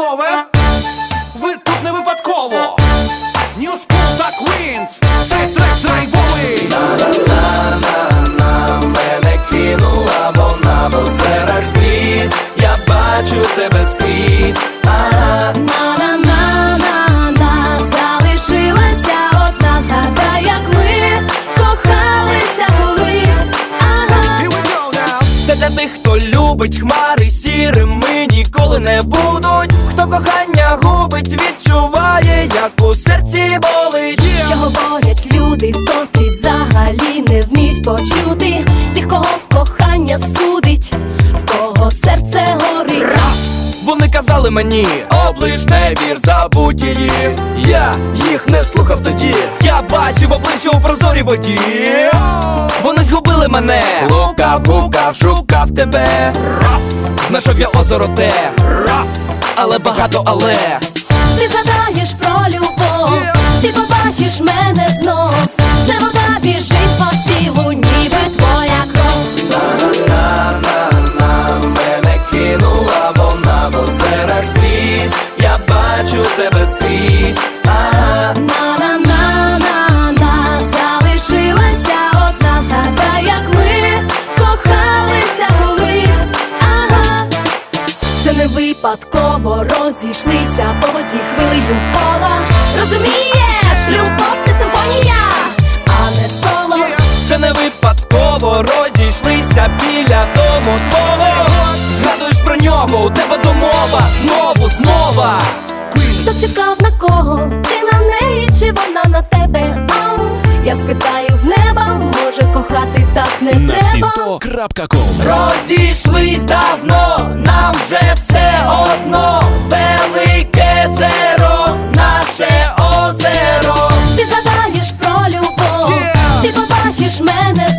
панове, ви тут не випадково. New School та Queens, цей трек драйвовий. Мене кинула вона в озерах сліз Я бачу тебе скрізь Ага. На-на-на-на-на залишилася одна згадай, як ми кохалися колись. Ага, Here we go now. Це для тих, хто любить хмари сірими ніколи не будуть. Кохання губить, відчуває, як у серці болить. що говорять люди, котрі взагалі не вміють почути тих, кого кохання судить, в кого серце горить. Вони казали мені, облиш не вір, забудь її. Я їх не слухав тоді. Я бачив обличчя у прозорій воді. Вони згубили мене. Лукав, гукав, шукав тебе. Знайшов я озеро те. Але багато але. Ти згадаєш про любов, ти побачиш мене випадково розійшлися по воді хвилею кола. Розумієш, любов це симфонія, а не соло. Це не випадково розійшлися біля дому твого. Згадуєш про нього, у тебе домова, знову, знова. Хто чекав на кого? Ти на неї чи вона на тебе? Ам, я спитаю в неба, може кохати так не треба. Сто крапка ком. Розійшлись давно, нам вже все одно. Велике зеро, наше озеро. Ти згадаєш про любов, ти побачиш мене